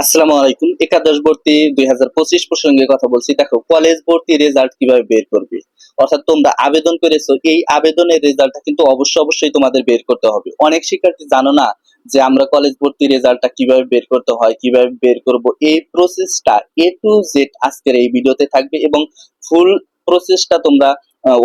আসসালামু আলাইকুম। একাদশ ভর্তি দুই হাজার পঁচিশ প্রসঙ্গে কথা বলছি। দেখো কলেজ ভর্তি রেজাল্ট কীভাবে বের করবে? অর্থাৎ তোমরা আবেদন করেছ, এই আবেদনের রেজাল্টটা কিন্তু অবশ্যই অবশ্যই তোমাদের বের করতে হবে। অনেক শিক্ষার্থী জানো না যে আমরা কলেজ ভর্তি রেজাল্টটা কীভাবে বের করতে হয়, কীভাবে বের করব? এই প্রসেসটা এ টু জেড আজকের এই ভিডিওতে থাকবে এবং ফুল প্রসেসটা তোমরা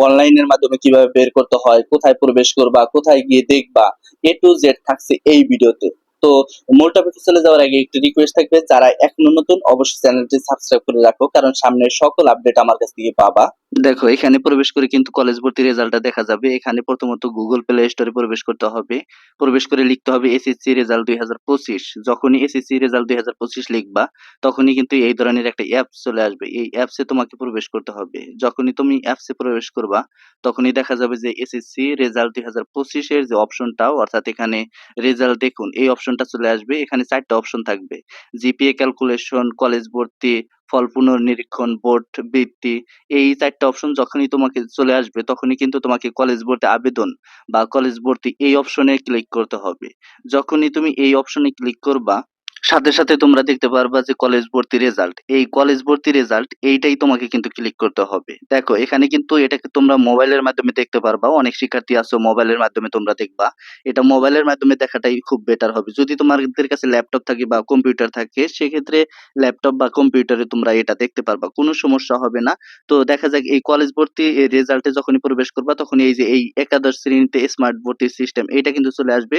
অনলাইনের মাধ্যমে কীভাবে বের করতে হয়, কোথায় প্রবেশ করবা, কোথায় গিয়ে দেখবা এ টু জেড থাকছে এই ভিডিওতে। তো মূল টপিকে চলে যাওয়ার আগে একটি রিকোয়েস্ট থাকবে, যারা এখনও নতুন, অবশ্যই চ্যানেলটি সাবস্ক্রাইব করে রাখো, কারণ সামনের সকল আপডেট আমার কাছ থেকে পাবা। দেখো, এখানে প্রবেশ করে কিন্তু কলেজ ভর্তি রেজাল্টটা দেখা যাবে। এখানে প্রথমত গুগল প্লে স্টোরে প্রবেশ করতে হবে। প্রবেশ করে লিখতে হবে এসএসসি রেজাল্ট দুই হাজার পঁচিশ। যখনই এসএসসি রেজাল্ট দুই হাজার পঁচিশ লিখবা, তখনই কিন্তু এই ধরনের একটা অ্যাপ চলে আসবে। এই অ্যাপসে তোমাকে প্রবেশ করতে হবে। যখনই তুমি অ্যাপসে প্রবেশ করবা, তখনই দেখা যাবে যে এসএসসি রেজাল্ট দুই হাজার পঁচিশের যে অপশনটা অর্থাৎ এখানে রেজাল্ট দেখুন, এই অপশনটা চলে আসবে। এখানে চারটা অপশন থাকবে। জিপিএ ক্যালকুলেশন কলেজ ভর্তি, ফল পুনর্নিরীক্ষণ বোর্ড বৃত্তি, এই চারটা অপশন যখনই তোমাকে চলে আসবে, তখনই কিন্তু তোমাকে কলেজ ভর্তি আবেদন বা কলেজ ভর্তি এই অপশনে ক্লিক করতে হবে। যখনই তুমি এই অপশনে ক্লিক করবা সাথে সাথে তোমরা দেখতে পারবা যে কলেজ ভর্তি রেজাল্ট এই কলেজ ভর্তি রেজাল্ট এইটাই তোমাকে কিন্তু ক্লিক করতে হবে। দেখো, এখানে কিন্তু এটাকে তোমরা মোবাইলের মাধ্যমে দেখতে পারবা। অনেক শিক্ষার্থী আছো মোবাইলের মাধ্যমে তোমরা দেখবা। এটা মোবাইলের মাধ্যমে দেখাটাই খুব বেটার হবে। যদি তোমাদের কাছে ল্যাপটপ থাকে বা কম্পিউটার থাকে, সেক্ষেত্রে ল্যাপটপ বা কম্পিউটারে তোমরা এটা দেখতে পারবা। কোনো সমস্যা হবে না। তো দেখা যাক, এই কলেজ ভর্তি রেজাল্টে যখনই প্রবেশ করবা তখন এই যে এই একাদশ শ্রেণীতে স্মার্ট ভর্তি সিস্টেম এটা কিন্তু চলে আসবে।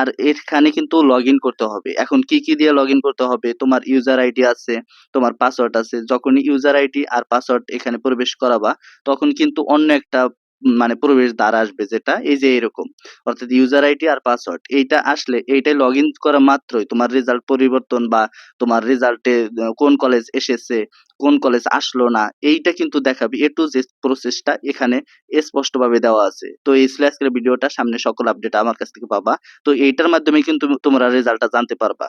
আর এখানে কিন্তু লগ করতে হবে। এখন কি কি দিয়ে লগ করতে হবে, তোমার ইউজার আইডি আছে, তোমার পাসওয়ার্ড আছে, যখনই ইউজার আইডি আর পাসওয়ার্ড এখানে প্রবেশ করাবা, তখন কিন্তু অন্য একটা মানে প্রবেশ দ্বার আসবে যেটা, এই যে এরকম। অর্থাৎ ইউজার আইডি আর পাসওয়ার্ড এইটা আসলে এইটাই লগ ইন করা মাত্রই তোমার রেজাল্ট পরিবর্তন বা তোমার রেজাল্টে কোন কলেজ এসেছে, কোন কলেজ আসলো না, এইটা কিন্তু দেখাবে এ টু যে প্রসেসটা এখানে স্পষ্টভাবে দেওয়া আছে। তো এই স্ল্যাশ ভিডিওটা, সামনে সকল আপডেট আমার কাছ থেকে পাবা। তো এইটার মাধ্যমে কিন্তু তোমরা রেজাল্টটা জানতে পারবা।